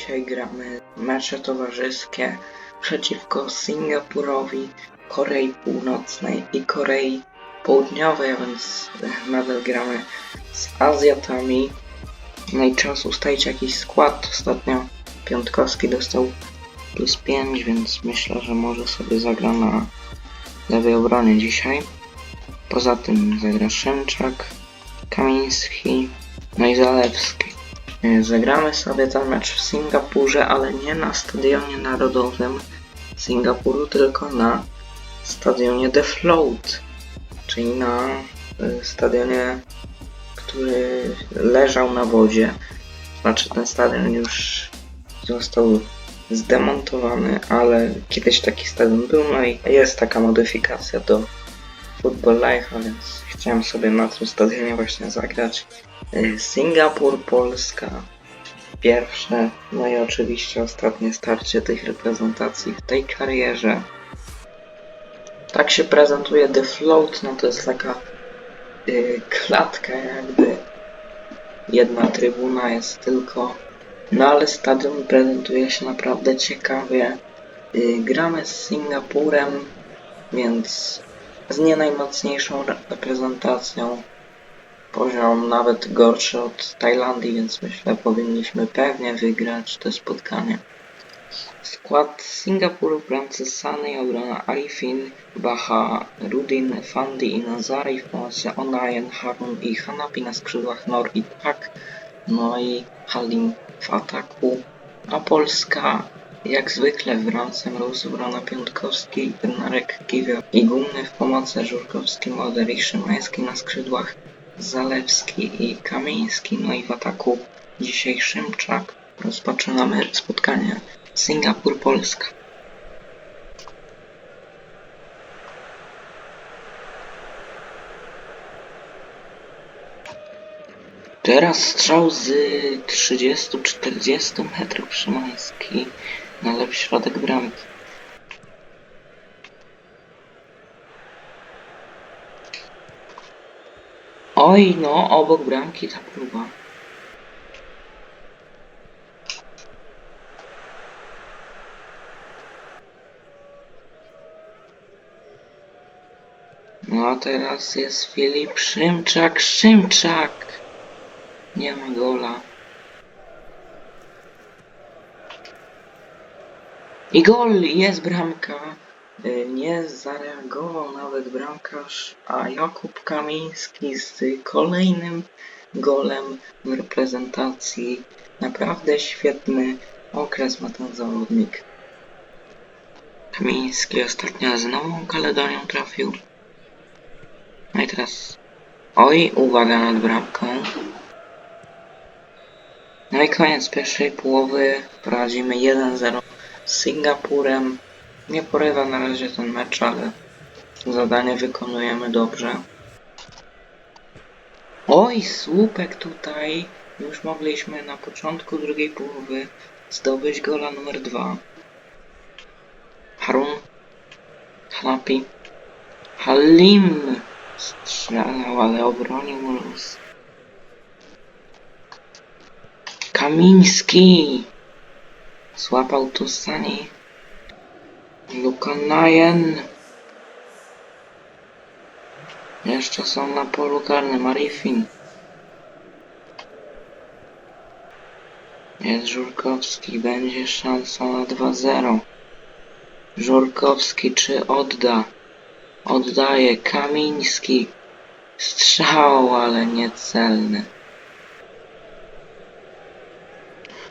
dzisiaj gramy mecze towarzyskie przeciwko Singapurowi, Korei Północnej i Korei Południowej, a więc nadal gramy z Azjatami. No i czas ustalić jakiś skład. Ostatnio Piątkowski dostał plus 5, więc myślę, że może sobie zagra na lewej obronie dzisiaj. Poza tym zagra Szymczak, Kamiński, no i Zalewski. E, Zagramy sobie ten mecz w Singapurze, ale nie na stadionie narodowym Singapuru, tylko na stadionie The Float, czyli na y, stadionie, który leżał na wodzie. Znaczy ten stadion już został zdemontowany, ale kiedyś taki stadion był, no i jest taka modyfikacja do Football Life, więc chciałem sobie na tym stadionie właśnie zagrać. Singapur, Polska, pierwsze, no i oczywiście ostatnie starcie tych reprezentacji w tej karierze. Tak się prezentuje The Float, no to jest taka y, klatka jakby. Jedna trybuna jest tylko, no ale stadion prezentuje się naprawdę ciekawie. Y, gramy z Singapurem, więc z nie najmocniejszą reprezentacją. Poziom nawet gorszy od Tajlandii, więc myślę powinniśmy pewnie wygrać to spotkanie. Skład Singapuru bramce Sany, obrona Arifin, Baha, Rudin, Fandi i Nazari w pomocy Onayen, Harun i Hanapi na skrzydłach Nor i Tak, no i Halim w ataku. A Polska jak zwykle w bramce Mróz, obrona Piątkowski, Bednarek, Kiwior i Gumny w pomocy Żurkowski, Moder i Szymański na skrzydłach Zalewski i Kamiński, no i w ataku dzisiaj Szymczak. Rozpoczynamy spotkanie Singapur-Polska. Teraz strzał z 30-40 metrów Szymański na lewy środek bramki. Oj, no, obok bramki ta próba. No teraz jest Filip Szymczak, Szymczak! Nie ma gola. I gol! Jest bramka. Y, Nie zareagował nawet bramkarz, a Jakub Kamiński z kolejnym golem w reprezentacji. Naprawdę świetny okres ma ten zawodnik. Kamiński ostatnio z Nową Kaledonią trafił. No i teraz... Oj, uwaga nad bramką. No i koniec pierwszej połowy. Prowadzimy 1-0 z Singapurem. Nie porywa na razie ten mecz, ale zadanie wykonujemy dobrze. Oj, słupek tutaj. Już mogliśmy na początku drugiej połowy zdobyć gola numer 2. Harun. Hanapi. Halim strzelał, ale obronił luz. Kamiński. Złapał tu Sani. Lukanajen. Jeszcze są na polu karnym Arifin. Jest Żurkowski, będzie szansa na 2-0. Żurkowski czy odda? Oddaje Kamiński. Strzał, ale niecelny.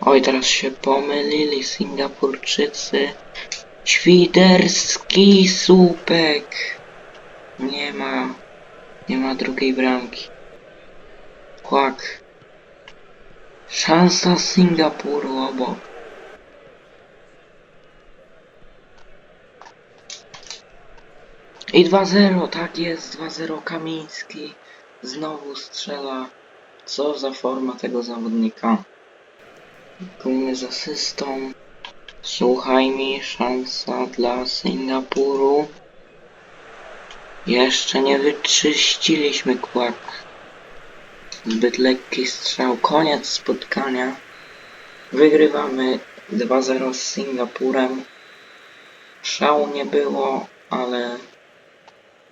Oj, teraz się pomylili Singapurczycy. Świderski słupek. Nie ma. Nie ma drugiej bramki. Kłak. Szansa Singapuru obok. I 2-0, tak jest, 2-0 Kamiński. Znowu strzela. Co za forma tego zawodnika. Gumny z asystą. Słuchaj mi, szansa dla Singapuru. Jeszcze nie wyczyściliśmy kłak. Zbyt lekki strzał. Koniec spotkania. Wygrywamy 2-0 z Singapurem. Szału nie było, ale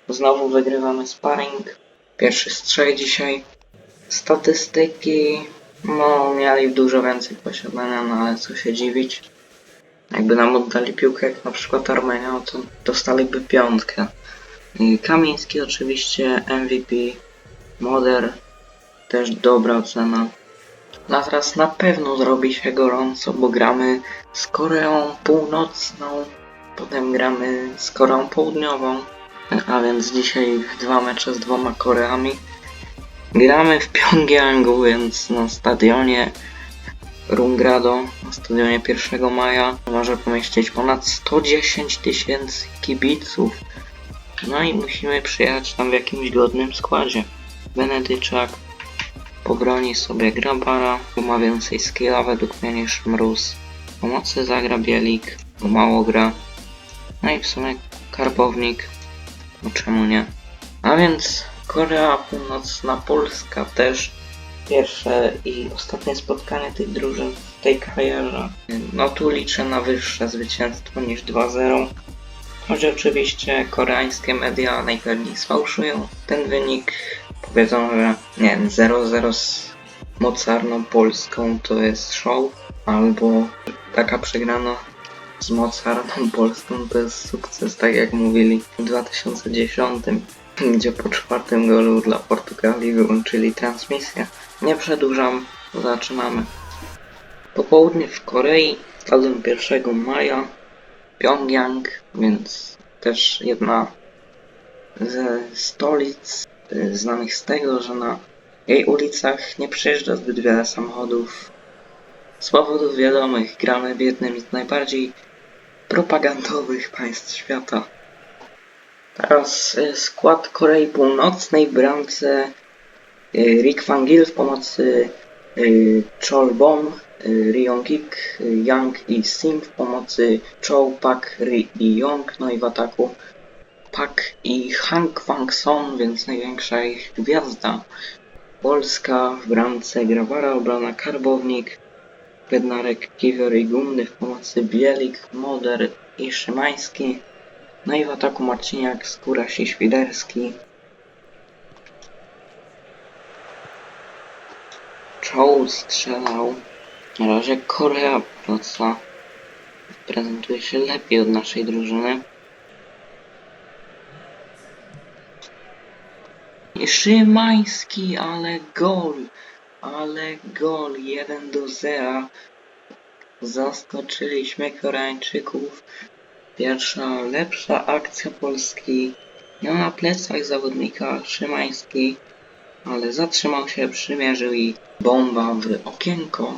znowu wygrywamy sparring. Pierwszy strzał dzisiaj. Statystyki, no mieli dużo więcej posiadania, no ale co się dziwić. Jakby nam oddali piłkę, jak na przykład Armenia, no to dostaliby piątkę. Kamiński oczywiście MVP, Moder też dobra ocena. Na teraz na pewno zrobi się gorąco, bo gramy z Koreą Północną, potem gramy z Koreą Południową, a więc dzisiaj dwa mecze z dwoma Koreami. Gramy w Pjongjangu, więc na stadionie Rungrado, na stadionie 1 maja może pomieścić ponad 110 tysięcy kibiców. No i musimy przyjechać tam w jakimś godnym składzie. Benedyczak pobroni sobie Grabara, bo ma więcej skilla według mnie niż Mróz. Pomocy zagra Bielik, bo mało gra. No i w sumie Karbownik, no czemu nie? A więc Korea Północna, Polska też pierwsze i ostatnie spotkanie tych drużyn w tej karierze. No tu liczę na wyższe zwycięstwo niż 2-0. Choć oczywiście koreańskie media najpewniej sfałszują ten wynik. Powiedzą, że nie wiem, 0-0 z mocarną polską to jest show, albo taka przegrana z mocarną polską to jest sukces, tak jak mówili w 2010, gdzie po czwartym golu dla Portugalii wyłączyli transmisję. Nie przedłużam, zaczynamy. Popołudnie w Korei, stadion 1 maja, Pjongjang, więc też jedna ze stolic y, znanych z tego, że na jej ulicach nie przejeżdża zbyt wiele samochodów. Z powodów wiadomych gramy w jednym z najbardziej propagandowych państw świata. Teraz y, skład Korei Północnej w bramce y, Rick Van Gil w pomocy y, Chol Bom, y, Ryong-ik, y, Yang i Sim w pomocy Chow, Pak, Ri i Yong, no i w ataku Pak i Han Kwang-son, więc największa ich gwiazda. Polska w bramce Grabara, obrona Karbownik, Bednarek, Kiwior i Gumny w pomocy Bielik, Moder i Szymański. No i w ataku Marciniak, Skóraś i Świderski. Czoł strzelał. Na razie Korea Północna prezentuje się lepiej od naszej drużyny. Szymański, ale gol! Ale gol! 1 do 0. Zaskoczyliśmy Koreańczyków. Pierwsza lepsza akcja Polski. Miał na plecach zawodnika Szymański, ale zatrzymał się, przymierzył i bomba w okienko.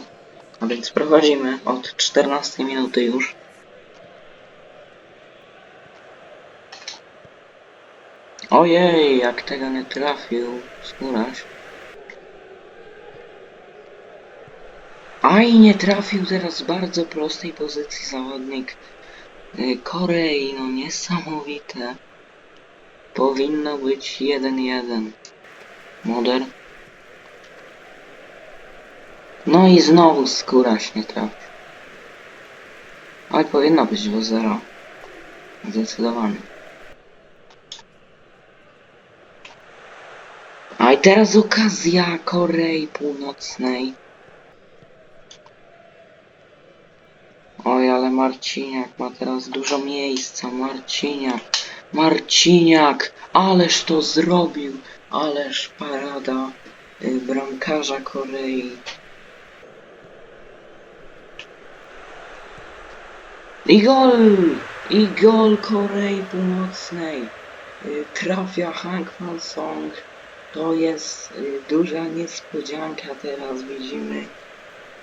A więc prowadzimy od 14 minuty już. Ojej, jak tego nie trafił Skóraś. Aj, nie trafił teraz z bardzo prostej pozycji zawodnik Korei, no niesamowite. Powinno być 1-1. Moder. No i znowu skóraś nie trafi. Oj, powinno być 2-0. Zdecydowanie. A i teraz okazja Korei Północnej. Oj, ale Marciniak ma teraz dużo miejsca. Marciniak. Marciniak! Ależ to zrobił! Ależ parada y, bramkarza Korei. I gol! I gol Korei Północnej. Y, Trafia Hank Van Song. To jest y, duża niespodzianka teraz widzimy.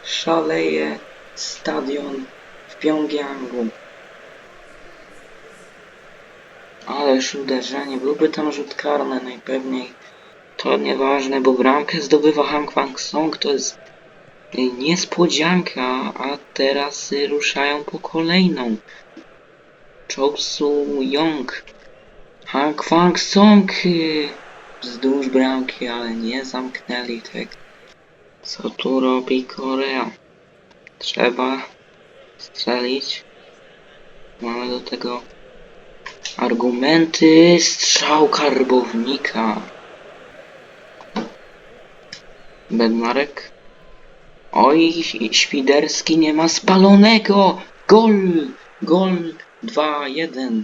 Szaleje stadion w Pjongjangu. Ależ uderzenie, byłby tam rzut karny najpewniej. To nieważne, bo bramkę zdobywa Han Kwang Song, to jest niespodzianka, a teraz ruszają po kolejną. Chou Su Young. Han Kwang Song y, wzdłuż bramki, ale nie zamknęli tego. Co tu robi Korea? trzeba strzelić. Mamy do tego argumenty. Strzał karbownika. Bednarek. Oj, Świderski nie ma spalonego! Gol! Gol 2-1.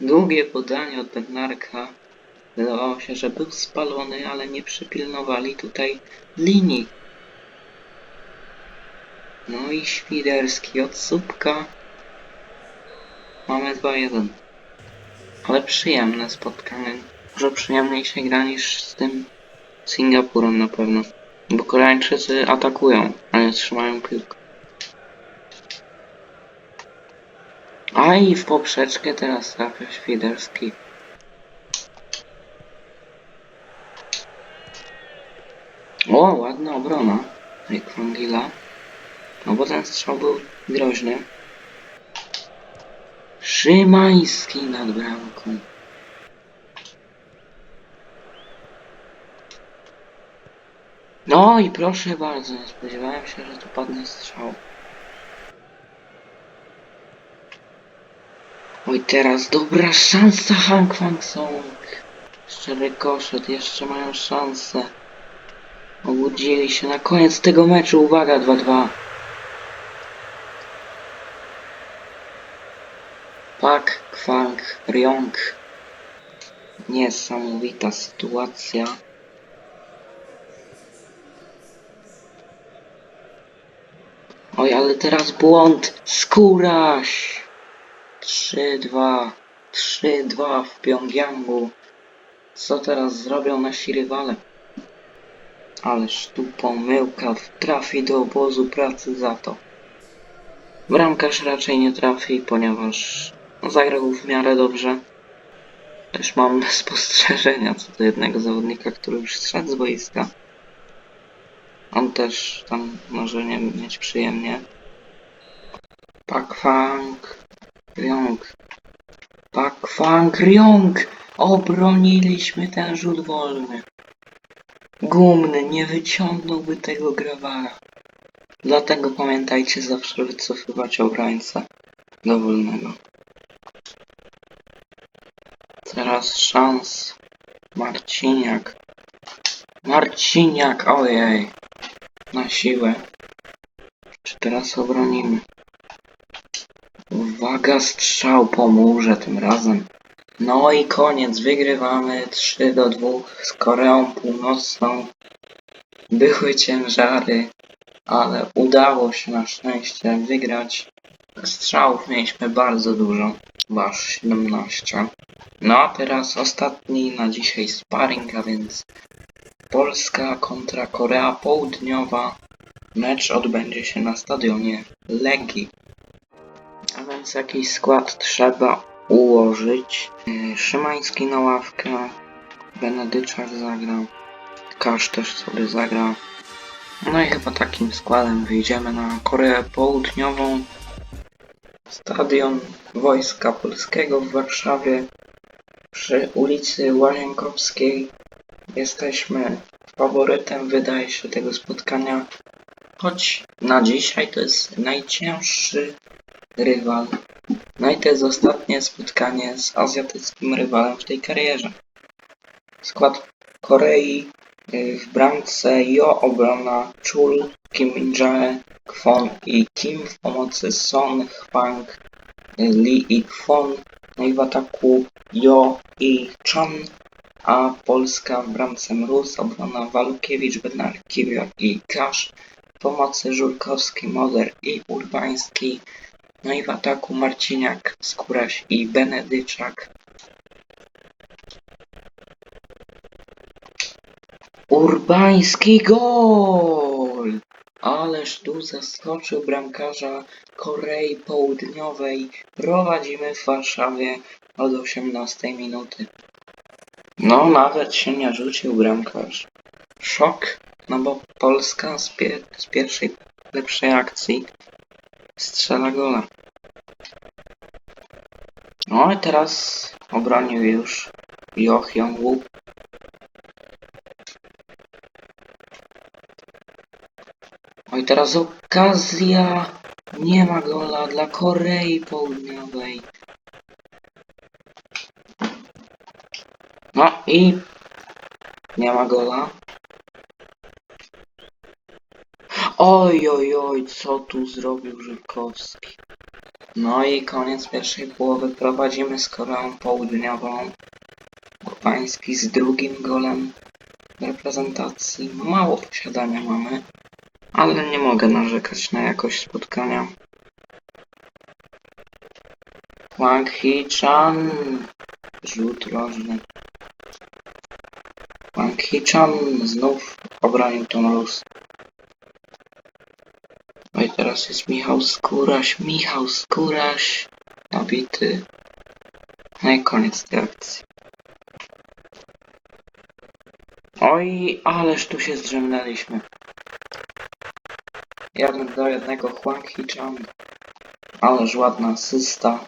Długie podanie od Bednarka. Wydawało się, że był spalony, ale nie przypilnowali tutaj linii. No i Świderski od. Mamy 2-1. Ale przyjemne spotkanie. Może przyjemniej się gra niż z tym Singapurem na pewno. Bo Koreańczycy atakują, a nie trzymają piłkę. A i w poprzeczkę teraz trafia Świderski. O, ładna obrona. Ekwangila. No bo ten strzał był groźny. Szymański nad bramką. No i proszę bardzo, nie spodziewałem się, że tu padnie strzał. Oj, teraz dobra szansa Hank Fang Song. Szczery koszet, jeszcze mają szansę. Obudzili się na koniec tego meczu, uwaga, 2-2. Pak, Kwang, Ryong. Niesamowita sytuacja. Oj, ale teraz błąd. Skóraś. 3-2. 3-2 w Pjongjangu. Co teraz zrobią nasi rywale? Ależ tu pomyłka. Trafi do obozu pracy za to. Bramkarz raczej nie trafi, ponieważ zagrał w miarę dobrze. Też mam spostrzeżenia co do jednego zawodnika, który już zszedł z boiska. On też tam może nie mieć przyjemnie. Pakwang Ryong. Pakwang Ryong! Obroniliśmy ten rzut wolny. Gumny nie wyciągnąłby tego grawara. Dlatego pamiętajcie zawsze wycofywać obrońcę dowolnego. Teraz szans. Marciniak. Marciniak, ojej. Na siłę. Czy teraz obronimy? Uwaga, strzał po murze tym razem. No i koniec, wygrywamy 3 do 2 z Koreą Północną. Były ciężary, ale udało się na szczęście wygrać. Strzałów mieliśmy bardzo dużo, aż 17. No a teraz ostatni na dzisiaj sparring, a więc Polska kontra Korea Południowa. Mecz odbędzie się na stadionie Legii. A więc jakiś skład trzeba ułożyć. Yy, Szymański na ławkę, Benedyczak zagra, Kasz też sobie zagra. No i chyba takim składem wyjdziemy na Koreę Południową. Stadion Wojska Polskiego w Warszawie przy ulicy Łazienkowskiej. Jesteśmy faworytem, wydaje się, tego spotkania. Choć na dzisiaj to jest najcięższy rywal. No i to jest ostatnie spotkanie z azjatyckim rywalem w tej karierze. Skład Korei y, w bramce Jo, obrona Chul, Kim Min-jae, Kwon i Kim w pomocy Son, Hwang, Lee i Kwon. No i w ataku Jo i Chan, a Polska w bramce Mróz, obrona Walukiewicz, Bednar, Kiwior i Kasz. W pomocy Żurkowski, Moder i Urbański. No i w ataku Marciniak, Skóraś i Benedyczak. Urbański gol! Ależ tu zaskoczył bramkarza Korei Południowej. Prowadzimy w Warszawie od 18 minuty. No, nawet się nie rzucił bramkarz. Szok, no bo Polska z, pie z pierwszej lepszej akcji strzela gola. No i teraz obronił już Joch Jong-woo. Oj, teraz okazja. Nie ma gola dla Korei Południowej. No i nie ma gola. Oj, oj, oj, co tu zrobił Żyrkowski? No i koniec pierwszej połowy. Prowadzimy z Koreą Południową. Urbański z drugim golem reprezentacji. Mało posiadania mamy, ale nie mogę narzekać na jakość spotkania. Wang Hee-chan. Rzut rożny. Wang Hee-chan znów obronił tą luz. No i teraz jest Michał Skóraś. Michał Skóraś. Nabity. No i koniec tej akcji. Oj, ależ tu się zdrzemnęliśmy. Jeden do jednego Huang Hee-chan. Ależ ładna asysta.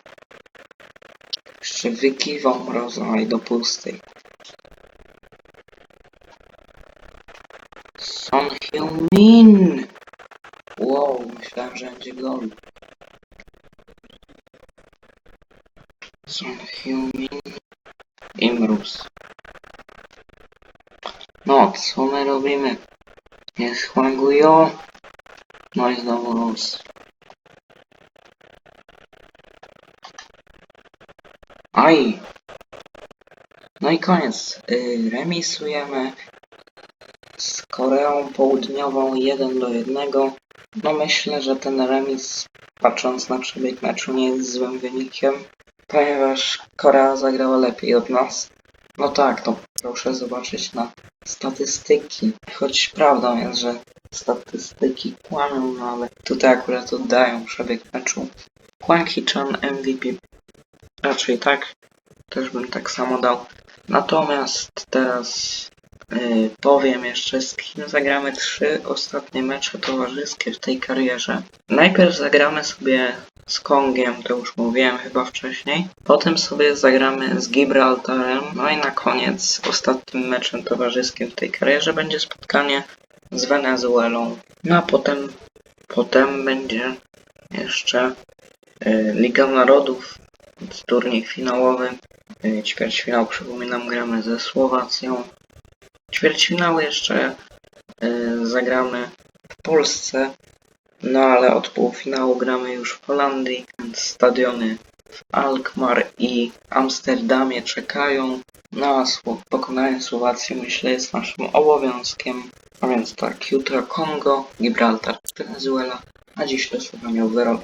Jeszcze wykiwał mroza i do pustej. Son Heung-min! Wow, myślałem, że będzie gol. Son Heung-min i mróz. No, co my robimy? Jest Huanguyo. No i znowu mróz. Aj! No i koniec. Yy, remisujemy z Koreą Południową 1 do 1. No myślę, że ten remis, patrząc na przebieg meczu, nie jest złym wynikiem, ponieważ Korea zagrała lepiej od nas. No tak, to proszę zobaczyć na statystyki. Choć prawdą jest, że statystyki kłamią, no ale tutaj akurat oddają przebieg meczu. Hwang Hee-chan MVP. Raczej tak. Też bym tak samo dał. Natomiast teraz yy, powiem jeszcze, z kim zagramy trzy ostatnie mecze towarzyskie w tej karierze. Najpierw zagramy sobie z Kongiem, to już mówiłem chyba wcześniej. Potem sobie zagramy z Gibraltarem. No i na koniec, ostatnim meczem towarzyskim w tej karierze będzie spotkanie z Wenezuelą. No a potem, potem będzie jeszcze y, Liga Narodów, turniej finałowy. Y, Ćwierćfinał, przypominam, gramy ze Słowacją. Ćwierćfinał jeszcze y, zagramy w Polsce, no ale od półfinału gramy już w Holandii, więc stadiony w Alkmaar i Amsterdamie czekają. No a pokonanie Słowacji myślę jest naszym obowiązkiem. A więc tak, jutro Kongo, Gibraltar, Wenezuela, a dziś losowanie o wyrok.